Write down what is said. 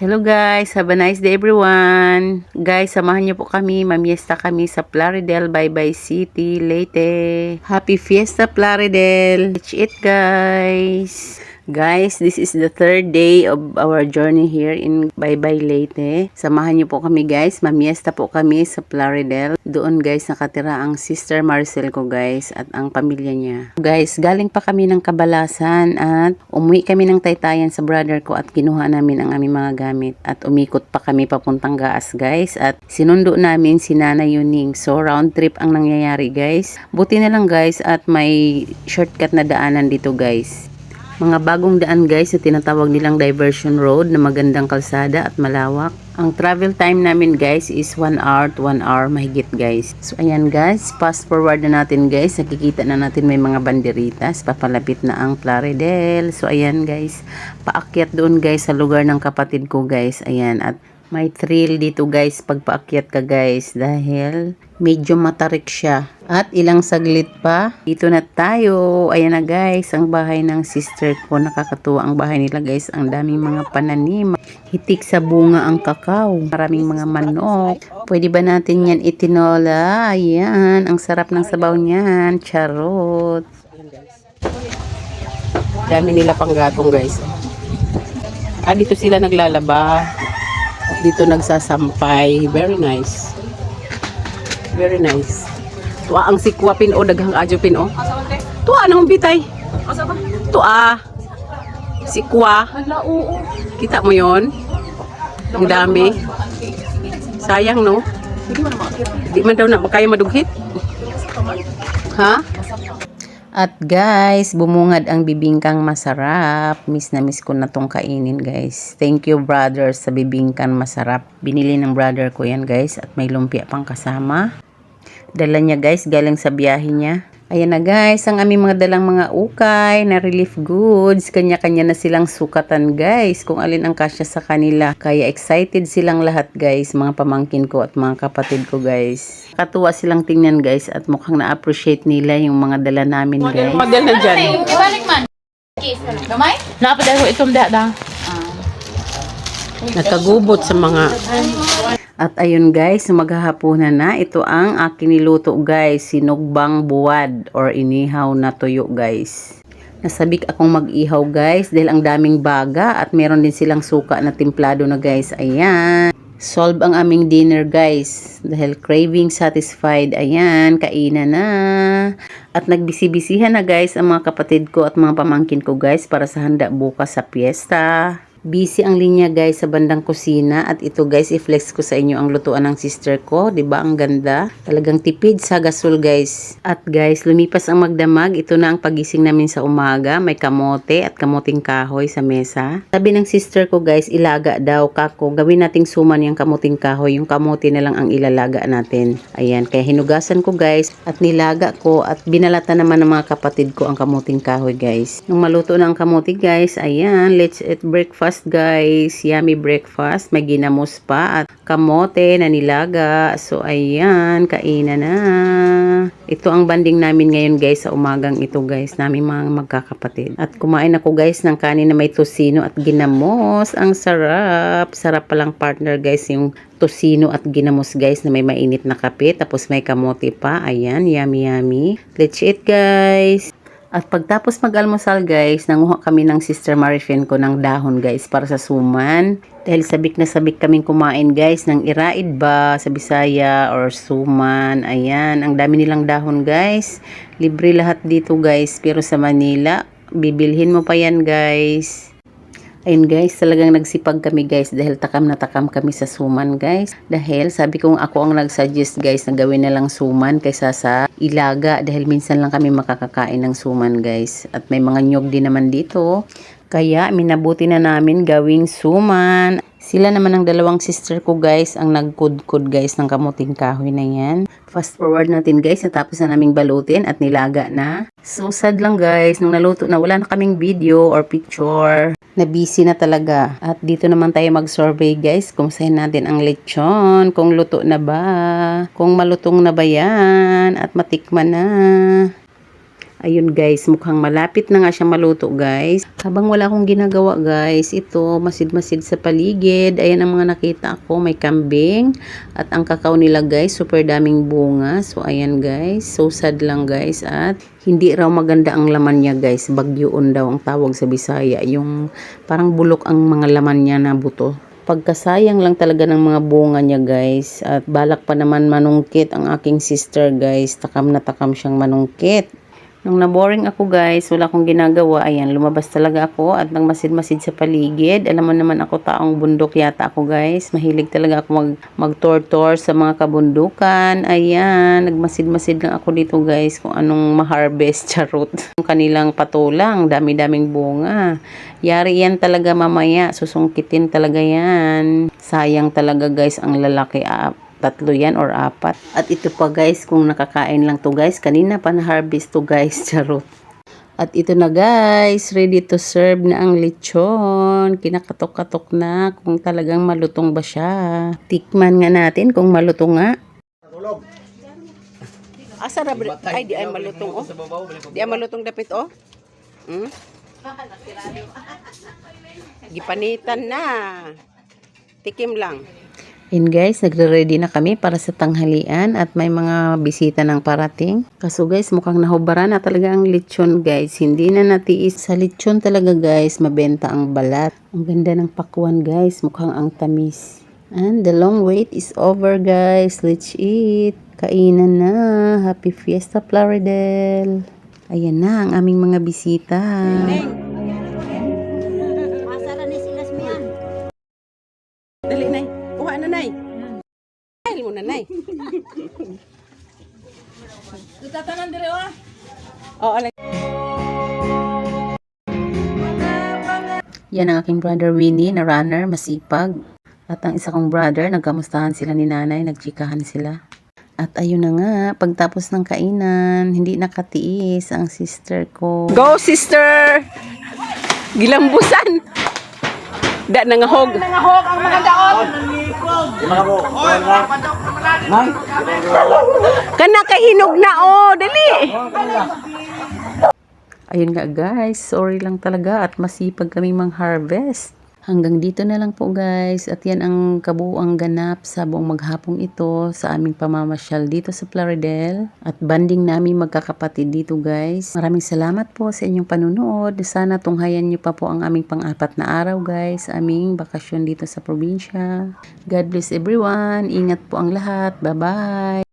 Hello guys, have a nice day everyone. Guys, samahan niyo po kami, mamiesta kami sa Plaridel, Bye City, Leyte. Happy Fiesta Plaridel. Let's eat guys. Guys, this is the third day of our journey here in Bye Leyte. Samahan niyo po kami guys, mamiesta po kami sa Plaridel. Doon guys nakatira ang sister Marcel ko guys at ang pamilya niya. Guys, galing pa kami ng Kabalasan at umuwi kami ng Taytayan sa brother ko at kinuha namin ang aming mga gamit at umikot pa kami papuntang Gaas guys at sinundo namin si Nana Yuning. So round trip ang nangyayari guys. Buti na lang guys at may shortcut na daanan dito guys. Mga bagong daan guys na tinatawag nilang diversion road na magandang kalsada at malawak. Ang travel time namin guys is 1 hour to 1 hour mahigit guys. So ayan guys, fast forward na natin guys. Nakikita na natin may mga banderitas. Papalapit na ang Plaridel. So ayan guys, paakyat doon guys sa lugar ng kapatid ko guys. Ayan at may thrill dito guys pag paakyat ka guys dahil medyo matarik siya. At ilang saglit pa, dito na tayo. Ayan na guys, ang bahay ng sister ko. Nakakatuwa ang bahay nila guys. Ang daming mga pananim. Hitik sa bunga ang kakao. Maraming mga manok. Pwede ba natin yan itinola? Ayan, ang sarap ng sabaw niyan. Charot. Dami nila panggatong guys. Ah, dito sila naglalaba. Dito nagsasampay. Very nice. Very nice. Tuwa ang sikwa pin o daghang adyo pin o. Tuwa nang bitay. Tuwa. Sikwa. Kita mo yon? Ang dami. Sayang no? Di man daw na kaya madughit. Ha? At guys, bumungad ang bibingkang masarap. Miss na miss ko na tong kainin guys. Thank you brother sa bibingkang masarap. Binili ng brother ko yan guys at may lumpia pang kasama. Dala niya guys galing sa biyahe niya. Ayan na guys, ang aming mga dalang mga ukay na relief goods. Kanya-kanya na silang sukatan guys kung alin ang kasya sa kanila. Kaya excited silang lahat guys, mga pamangkin ko at mga kapatid ko guys. Katuwa silang tingnan guys at mukhang na-appreciate nila yung mga dala namin guys. Model na dyan. Ibalik man. Case na lang. Gamay? Napaday ko itong dada. Nakagubot sa mga At ayun guys, maghahaponan na. Ito ang aking niluto guys, sinugbang buwad or inihaw na tuyo guys. Nasabik akong mag-ihaw guys dahil ang daming baga at meron din silang suka na timplado na guys. Ayan. Solve ang aming dinner guys. Dahil craving satisfied. Ayan, kainan na. At nagbisi-bisihan na guys ang mga kapatid ko at mga pamangkin ko guys para sa handa bukas sa piyesta. Busy ang linya guys sa bandang kusina at ito guys i-flex ko sa inyo ang lutuan ng sister ko, 'di ba? Ang ganda. Talagang tipid sa gasol guys. At guys, lumipas ang magdamag. Ito na ang pagising namin sa umaga. May kamote at kamuting kahoy sa mesa. Sabi ng sister ko guys, ilaga daw kako. Gawin nating suman yung kamuting kahoy. Yung kamote na lang ang ilalaga natin. Ayan, kaya hinugasan ko guys at nilaga ko at binalata naman ng mga kapatid ko ang kamuting kahoy guys. Nung maluto na ang kamote guys, ayan, let's eat breakfast guys. Yummy breakfast. May ginamos pa at kamote na nilaga. So ayan, kainan na. Ito ang banding namin ngayon guys sa umagang ito guys. Namin mga magkakapatid. At kumain ako guys ng kanin na may tosino at ginamos. Ang sarap. Sarap palang partner guys yung tosino at ginamos guys na may mainit na kape. Tapos may kamote pa. Ayan, yummy yummy. Let's eat guys. At pagtapos mag-almusal guys, nanguha kami ng Sister Marifin ko ng dahon guys para sa suman. Dahil sabik na sabik kaming kumain guys ng iraid ba sa Bisaya or suman. Ayan, ang dami nilang dahon guys. Libre lahat dito guys. Pero sa Manila, bibilhin mo pa yan guys. Ayun guys, talagang nagsipag kami guys dahil takam na takam kami sa suman guys. Dahil sabi kong ako ang nagsuggest guys na gawin na lang suman kaysa sa ilaga dahil minsan lang kami makakakain ng suman guys. At may mga nyog din naman dito. Kaya minabuti na namin gawing suman. Sila naman ang dalawang sister ko guys ang nagkudkud guys ng kamuting kahoy na yan. Fast forward natin guys, natapos na naming balutin at nilaga na. So sad lang guys, nung naluto na wala na kaming video or picture. Na busy na talaga. At dito naman tayo mag-survey guys. Kumustahin natin ang lechon. Kung luto na ba. Kung malutong na ba yan. At matikman na. Ayun guys, mukhang malapit na nga siya maluto guys. Habang wala akong ginagawa guys, ito masid-masid sa paligid. Ayan ang mga nakita ko, may kambing. At ang kakao nila guys, super daming bunga. So ayan guys, so sad lang guys. At hindi raw maganda ang laman niya guys. Bagyoon daw ang tawag sa Bisaya. Yung parang bulok ang mga laman niya na buto pagkasayang lang talaga ng mga bunga niya guys at balak pa naman manungkit ang aking sister guys takam na takam siyang manungkit Nung naboring ako guys, wala akong ginagawa, ayan, lumabas talaga ako at nang masid-masid sa paligid. Alam mo naman ako taong bundok yata ako guys. Mahilig talaga ako mag, mag-tour-tour sa mga kabundukan. Ayan, nagmasid-masid lang ako dito guys kung anong ma-harvest, charot. Ang kanilang patulang, dami-daming bunga. Yari yan talaga mamaya, susungkitin talaga yan. Sayang talaga guys ang lalaki ah, tatlo yan or apat. At ito pa guys, kung nakakain lang to guys, kanina pa na-harvest to guys, charot. At ito na guys, ready to serve na ang lechon. Kinakatok-katok na kung talagang malutong ba siya. Tikman nga natin kung malutong nga. Asa ra Ay, di ay malutong oh. Di ay malutong dapit oh. Hmm? Gipanitan na. Tikim lang. And guys, nagre-ready na kami para sa tanghalian at may mga bisita ng parating. Kaso guys, mukhang nahubara na talaga ang lechon guys. Hindi na natiis. Sa lechon talaga guys, mabenta ang balat. Ang ganda ng pakwan guys, mukhang ang tamis. And the long wait is over guys. Let's eat. Kainan na. Happy Fiesta Plaridel. Ayan na ang aming mga bisita. Dali, Nay. Kuha na. Dahil mo na, Nay. Tatanan dire oh. Oo, alay. Yan ang aking brother Winnie na runner, masipag. At ang isa kong brother, nagkamustahan sila ni nanay, nagchikahan sila. At ayun na nga, pagtapos ng kainan, hindi nakatiis ang sister ko. Go, sister! Gilambusan! Da nangahog. Nangahok ang mga daon. Kana kahinog na oh, dali. Ayun nga guys, sorry lang talaga at masipag kami mang harvest. Hanggang dito na lang po guys at yan ang kabuuang ganap sa buong maghapong ito sa aming pamamasyal dito sa Plaridel at banding namin magkakapatid dito guys. Maraming salamat po sa inyong panunood. Sana tunghayan niyo pa po ang aming pang-apat na araw guys, aming bakasyon dito sa probinsya. God bless everyone. Ingat po ang lahat. Bye-bye.